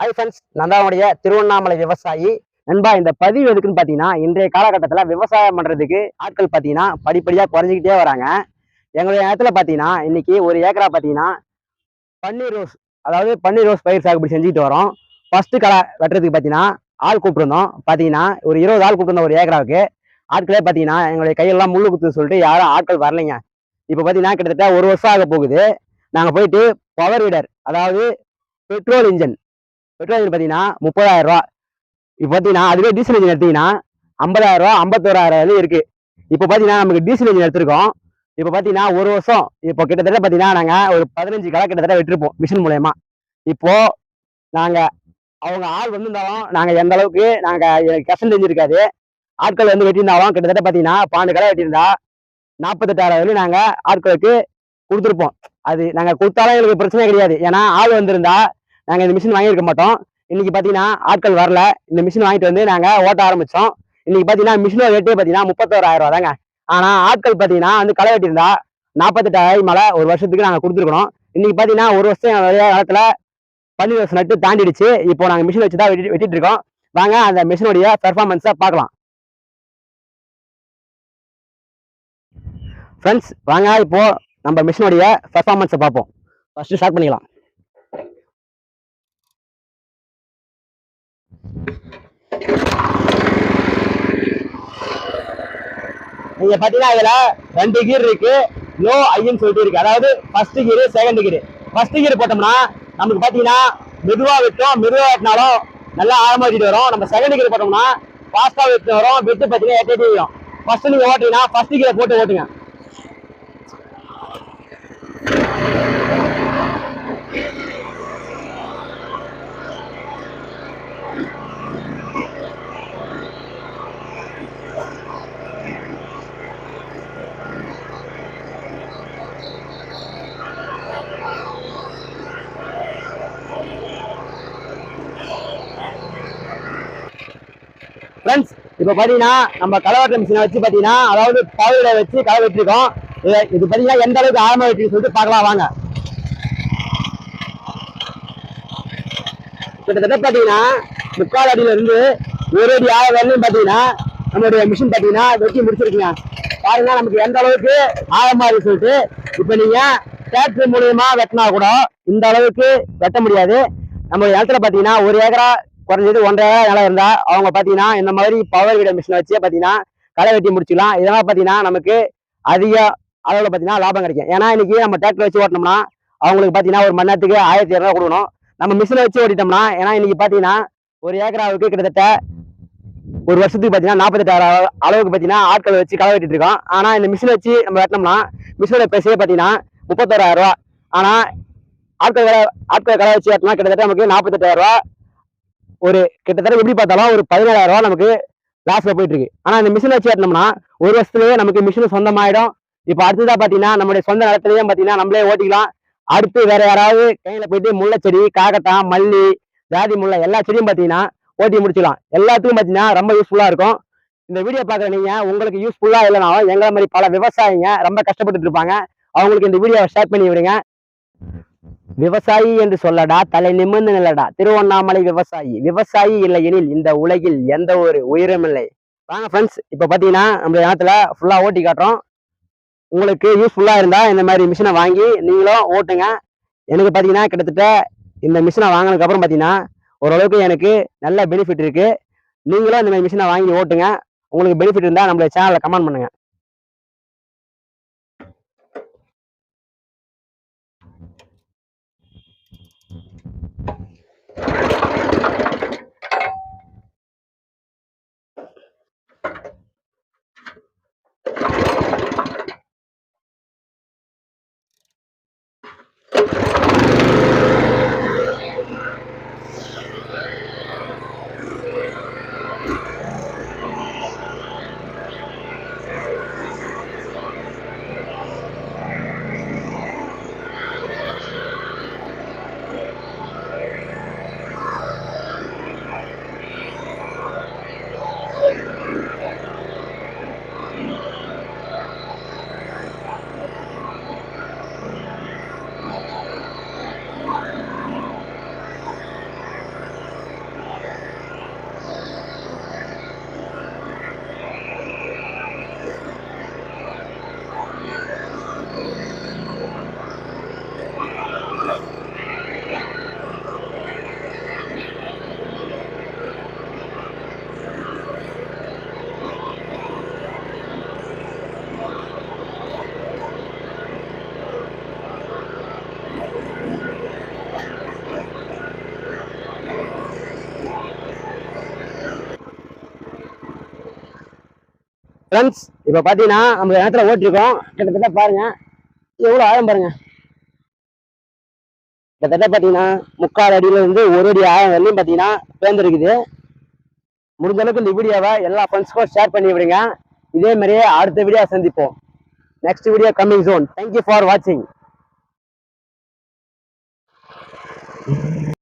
Hi friends நான் தான் உடைய திருவண்ணாமலை விவசாயி. நண்பா இந்த பதிவு எதுக்குன்னு பார்த்தீங்கன்னா இன்றைய காலகட்டத்தில் விவசாயம் பண்ணுறதுக்கு ஆட்கள் பார்த்தீங்கன்னா படிப்படியாக குறைஞ்சிக்கிட்டே வராங்க. எங்களுடைய நேரத்தில் பார்த்தீங்கன்னா இன்றைக்கி ஒரு ஏக்கரா பார்த்தீங்கன்னா பன்னீர் ரோஸ் அதாவது பன்னீர் ரோஸ் பயிர் சாகுபடி செஞ்சுட்டு வரோம். ஃபஸ்ட்டு களை வெட்டுறதுக்கு பார்த்தீங்கன்னா ஆள் கூப்பிட்டுருந்தோம். பார்த்தீங்கன்னா ஒரு இருபது ஆள் கூப்பிட்டுருந்தோம் ஒரு ஏக்கராவுக்கு ஆட்களே பார்த்தீங்கன்னா எங்களுடைய கையெல்லாம் முள்ளு குத்துன்னு சொல்லிட்டு யாரும் ஆட்கள் வரலைங்க. இப்போ பார்த்தீங்கன்னா கிட்டத்தட்ட ஒரு வருஷம் ஆக போகுது. நாங்கள் போயிட்டு பவர் வீடர் அதாவது பெட்ரோல் இன்ஜின் பெட்ரோல் இன்ஜின் பார்த்தீங்கன்னா முப்பதாயிரம் ரூபா. இப்போ பார்த்தீங்கன்னா அதுவே டீசல் இன்ஜின் எடுத்தீங்கன்னா ஐம்பதாயிரம் ரூபா ஐம்பத்தோராயிரம் வரையும் இருக்குது இப்போ பார்த்தீங்கன்னா நமக்கு டீசல் இன்ஜின் எடுத்திருக்கோம். இப்போ பார்த்தீங்கன்னா ஒரு வருஷம் இப்போ கிட்டத்தட்ட பார்த்தீங்கன்னா நாங்கள் ஒரு பதினஞ்சு கடை கிட்டத்தட்ட வெட்டிருப்போம் மிஷின் மூலயமா. இப்போது நாங்கள் அவங்க ஆள் வந்திருந்தாலும் நாங்கள் எந்த அளவுக்கு நாங்கள் எனக்கு கஷ்டம் தெரிஞ்சிருக்காது. ஆட்கள் வந்து வெட்டியிருந்தாலும் கிட்டத்தட்ட பார்த்தீங்கன்னா பன்னெண்டு கடை வெட்டியிருந்தா நாற்பத்தெட்டாயிரம் வரையும் நாங்கள் ஆட்களுக்கு கொடுத்துருப்போம். அது நாங்கள் கொடுத்தாலும் எங்களுக்கு பிரச்சனை கிடையாது. ஏன்னா ஆள் வந்திருந்தா நாங்கள் இந்த மிஷின் வாங்கியிருக்க மாட்டோம். இன்னைக்கு பார்த்தீங்கன்னா ஆட்கள் வரல. இந்த மிஷின் வாங்கிட்டு வந்து நாங்கள் ஓட்ட ஆரம்பித்தோம் இன்னைக்கு பார்த்தீங்கன்னா மிஷினோட ரேட்டே பார்த்தீங்கன்னா முப்பத்தோராயிரம் ரூபா தாங்க. ஆனால் ஆட்கள் பார்த்தீங்கன்னா வந்து களை வெட்டியிருந்தா நாற்பத்தெட்டாயிரம் மேலே ஒரு வருஷத்துக்கு நாங்கள் கொடுத்துருக்கணும். இன்னைக்கு பார்த்தீங்கன்னா ஒரு வருஷம் காலத்தில் பன்னெண்டு வருஷம் நட்டு தாண்டிடுச்சு. இப்போ நாங்கள் மிஷின் வச்சு தான் வெட்டி வெட்டிட்டு இருக்கோம் வாங்க அந்த மிஷினுடைய பெர்ஃபார்மன்ஸை பார்க்கலாம். ஃப்ரெண்ட்ஸ் வாங்க இப்போது நம்ம மிஷினுடைய பெர்ஃபார்மன்ஸை பார்ப்போம். ஃபஸ்ட்டு ஸ்டார்ட் பண்ணிக்கலாம். நீங்க பாத்தீங்கன்னா இதுல ரெண்டு கீர் இருக்கு. லோ ஐன்னு சொல்லிட்டு இருக்கு. அதாவது first gear second gear first gear போட்டோம்னா நமக்கு பாத்தீங்கன்னா மெதுவா விட்டோம். மெதுவா வெட்டினாலும் நல்லா ஆழமா வரும். நம்ம செகண்ட் கீர் போட்டோம்னா ஃபாஸ்டா வெட்டு வரும். வெட்டு பாத்தீங்கன்னா எட்டு வரும் ஃபர்ஸ்ட் நீங்க ஓட்டுறீங்கன்னா ஃபர்ஸ்ட் கீரை போட்டு ஓட்டுங்க. ஃப்ரெண்ட்ஸ் இப்போ பார்த்தீங்கன்னா நம்ம களவெட்டுற மிஷினை வச்சு பார்த்தீங்கன்னா அதாவது பவுடரை வச்சு களை வெட்டிருக்கோம் இது இது பார்த்தீங்கன்னா எந்த அளவுக்கு ஆழமாக வெட்டின்னு சொல்லிட்டு பார்க்கலாம் வாங்க. கிட்டத்தட்ட பார்த்தீங்கன்னா முக்கால் அடியிலிருந்து ஒரு அடி ஆழ வரலையும் பார்த்தீங்கன்னா நம்மளுடைய மிஷின் பார்த்தீங்கன்னா வெட்டி முடிச்சிருக்குங்க. பாருங்க நமக்கு எந்த அளவுக்கு ஆழமா இருக்கு சொல்லிட்டு இப்போ நீங்க டிராக்டர் மூலியமா வெட்டினா கூட இந்த அளவுக்கு வெட்ட முடியாது. நம்ம இடத்துல பார்த்தீங்கன்னா ஒரு ஏக்கரா குறைஞ்சது ஒன்றரை நிலம் இருந்தா அவங்க பார்த்தீங்கன்னா இந்த மாதிரி பவர் வீட மிஷினை வச்சே பார்த்தீங்கன்னா களை வெட்டி முடிச்சுக்கலாம். இதெல்லாம் பார்த்தீங்கன்னா நமக்கு அதிக அளவில் பார்த்தீங்கன்னா லாபம் கிடைக்கும். ஏன்னா இன்னைக்கு நம்ம டிராக்டர் வச்சு ஓட்டினோம்னா அவங்களுக்கு பார்த்தீங்கன்னா ஒரு மணி நேரத்துக்கு ஆயிரத்தி இரநூறுவா கொடுக்கணும். நம்ம மிஷினை வச்சு ஓட்டிட்டோம்னா ஏன்னா இன்னைக்கு பார்த்தீங்கன்னா ஒரு ஏக்கராவுக்கு கிட்டத்தட்ட ஒரு வருஷத்துக்கு பார்த்தீங்கன்னா நாற்பத்தெட்டாயிரம் அளவுக்கு பார்த்தீங்கன்னா ஆட்கள் வச்சு களை வெட்டிட்டு இருக்கோம். ஆனால் இந்த மிஷினை வச்சு நம்ம வெட்டினோம்னா மிஷினோட பேசவே பார்த்தீங்கன்னா முப்பத்தோராயிரம் ரூபா ஆனால் ஆட்கள் களை ஆட்கள் களை வச்சு வெட்டினா கிட்டத்தட்ட நமக்கு நாற்பத்தெட்டாயிரம் ரூபா ஒரு கிட்டத்தட்ட எப்படி பார்த்தாலும் ஒரு பதினேழாயிரம் ரூபா நமக்கு லாஸ்ல போயிட்டு இருக்கு. ஆனா இந்த மிஷின் வச்சு ஏட்டினோம்னா ஒரு வருஷத்துலயே நமக்கு மிஷின் சொந்தமாயிடும். இப்போ அடுத்ததா பாத்தீங்கன்னா நம்மளுடைய சொந்த நிலத்திலேயே பாத்தீங்கன்னா நம்மளே ஓட்டிக்கலாம். அடுத்து வேற யாராவது கையில போயிட்டு முல்லை செடி காக்கட்டான் மல்லி ஜாதி முல்லை எல்லா செடியும் பாத்தீங்கன்னா ஓட்டி முடிச்சிடலாம் எல்லாத்துக்கும் பாத்தீங்கன்னா ரொம்ப யூஸ்ஃபுல்லா இருக்கும். இந்த வீடியோ பாக்குற நீங்க உங்களுக்கு யூஸ்ஃபுல்லா இல்லைனாலும் எங்களை மாதிரி பல விவசாயிங்க ரொம்ப கஷ்டப்பட்டு இருப்பாங்க. அவங்களுக்கு இந்த வீடியோவை ஷேர் பண்ணி விடுங்க. விவசாயி என்று சொல்லடா தலை நிமிர்ந்து நில்லடா. திருவண்ணாமலை விவசாயி. விவசாயி இல்லை எனில் இந்த உலகில் எந்த ஒரு உயிரும் இல்லை. வாங்க ஃப்ரெண்ட்ஸ் இப்போ பார்த்தீங்கன்னா நம்மளுடைய இடத்துல ஃபுல்லாக ஓட்டி காட்டுறோம். உங்களுக்கு யூஸ்ஃபுல்லாக இருந்தால் இந்த மாதிரி மிஷினை வாங்கி நீங்களும் ஓட்டுங்க. எனக்கு பார்த்தீங்கன்னா கிட்டத்தட்ட இந்த மிஷினை வாங்கினதுக்கப்புறம் பார்த்தீங்கன்னா ஓரளவுக்கு எனக்கு நல்ல பெனிஃபிட் இருக்குது நீங்களும் இந்த மாதிரி மிஷினை வாங்கி ஓட்டுங்க. உங்களுக்கு பெனிஃபிட் இருந்தால் நம்மளுடைய சேனலில் கமெண்ட் பண்ணுங்கள் ஃப்ரெண்ட்ஸ் இப்போ பார்த்தீங்கன்னா நம்ம நேரத்தில் ஓட்டிருக்கோம். கிட்டத்தட்ட பாருங்க. எவ்வளோ ஆழம் பாருங்க. கிட்டத்தட்ட பார்த்தீங்கன்னா முக்கால் அடியிலிருந்து ஒரு அடி ஆழம் வரலையும் பார்த்தீங்கன்னா பேர்ந்துருக்குது. முடிஞ்ச அளவுக்கு இந்த வீடியோவை எல்லா ஃப்ரெண்ட்ஸ்க்கும் ஷேர் பண்ணி விடுங்க. இதே மாதிரியே அடுத்த வீடியோ சந்திப்போம். Next video coming zone thank you for வாட்சிங்